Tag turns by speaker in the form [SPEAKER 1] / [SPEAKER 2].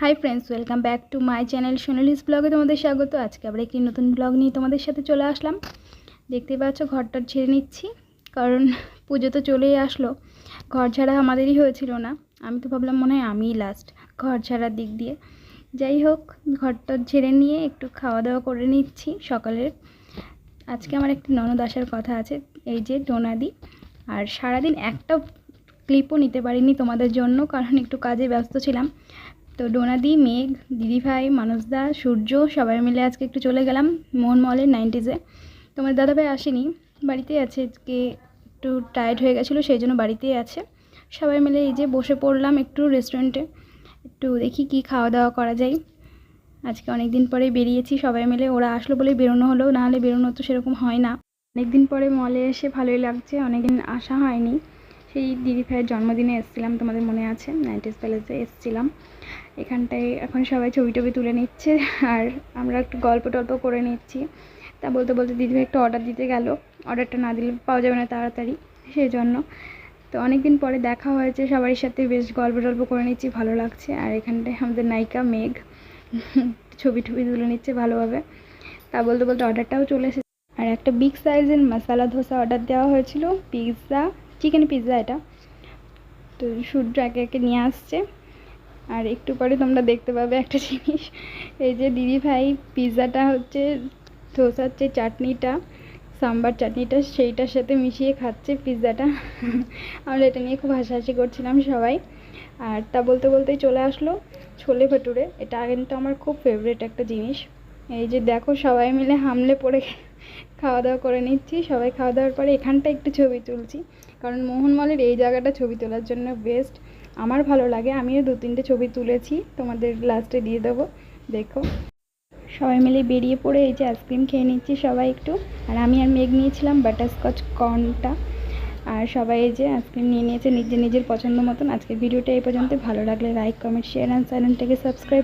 [SPEAKER 1] Hi friends welcome back to my channel Sonali's ব্লগে তোমাদের স্বাগত। আজকে আবার একটি নতুন ব্লগ নিয়ে তোমাদের সাথে চলে আসলাম। দেখতেই পাচ্ছ ঘরটা ছেড়ে নিচ্ছি, কারণ পুজো তো চলেই আসলো। ঘর ছাড়া আমাদেরই হয়েছিল না। আমি তো ভাবলাম মনে হয় আমিই লাস্ট ঘর ছাড়ার দিক দিয়ে। যাই হোক, ঘরটা ঝেড়ে নিয়ে একটু খাওয়া দাওয়া করে নিচ্ছি সকালের। আজকে আমার একটি ননদ আসার কথা আছে, এই যে ডোনাদি। আর সারাদিন একটা ক্লিপও নিতে পারিনি তোমাদের জন্য, কারণ একটু কাজে ব্যস্ত ছিলাম। তো ডোনাদি, মেঘ, দিদিভাই, মানসদা, সূর্য, সবাই মিলে আজকে একটু চলে গেলাম মোহন মলের নাইনটিজে। তোমার দাদাভাই আসেনি, বাড়িতেই আছে, আজকে একটু টায়ার্ড হয়ে গেছিল, সেই জন্য বাড়িতেই আছে। সবাই মিলে এই যে বসে পড়লাম একটু রেস্টুরেন্টে একটু দেখি কি খাওয়া দাওয়া করা যায়। আজকে অনেক দিন পরে বেরিয়েছি, সবাই মিলে ওরা আসলো বলে বেরোনো হলো নাহলে বেরোনো তো সেরকম হয় না। অনেক দিন পরে মলে এসে ভালোই লাগছে, অনেকদিন আসা হয়নি। সেই দিদি ভাইয়ের জন্মদিনে এসেছিলাম, তোমাদের মনে আছে? নাইনটিস প্যালেসে এসেছিলাম। এখানটায় এখন সবাই ছবি টবি তুলে নিচ্ছে, আর আমরা একটু গল্প টল্প করে নিচ্ছি। তা বলতে বলতে দিদিভাই একটা অর্ডার দিতে গেল। অর্ডারটা না দিলে পাওয়া যাবে না তাড়াতাড়ি, সেই জন্য। তো অনেক দিন পরে দেখা হয়েছে সবার সাথে বেশ গল্প টল্প করে নিচ্ছি, ভালো লাগছে। আর এখানটায় আমাদের নায়িকা মেঘ ছবি টবি তুলে নিচ্ছে ভালোভাবে। তা বলতে বলতে অর্ডারটাও চলে এসেছে। আর একটা বিগ সাইজের মশালা ধোসা অর্ডার দেওয়া হয়েছিল পিৎজা চিকেন পিৎজা এটা। তো সূর্য একে একে নিয়ে আসছে। আর একটু পরে তোমরা দেখতে পাবে একটা জিনিস। এই যে দিদি ভাই পিৎজাটা হচ্ছে ধোসার যে চাটনিটা, সাম্বার চাটনিটা, সেইটার সাথে মিশিয়ে খাচ্ছে পিৎজাটা আমরা এটা নিয়ে খুব হাসাহাসি করছিলাম সবাই। আর তা বলতে বলতেই চলে আসলো ছোলে ভটুরে। এটা আগে কিন্তু আমার খুব ফেভারিট একটা জিনিস। এই যে দেখো সবাই মিলে হামলে পড়ে খাওয়া দাওয়া করে নিচ্ছি। সবাই খাওয়া দাওয়ার পরে এখানটা একটু ছবি তুলছি। কারণ মোহনমলের এই জায়গাটা ছবি তোলার জন্য বেস্ট আমার ভালো লাগে, আমিও দু তিনটে ছবি তুলেছি। তোমাদের লাস্টে দিয়ে দেবো। দেখো। সবাই মিলে বেরিয়ে পড়ে এই যে আইসক্রিম খেয়ে নিচ্ছি সবাই একটু। আর আমি আর মেঘ নিয়েছিলাম বাটারস্কচ কর্নটা আর সবাই এই যে আইসক্রিম নিয়ে নিয়েছে নিজের নিজের পছন্দ মতন। আজকের ভিডিওটা এই পর্যন্ত ভালো লাগলে লাইক কমেন্ট শেয়ার অ্যান্ড চ্যানেলটাকে সাবস্ক্রাইব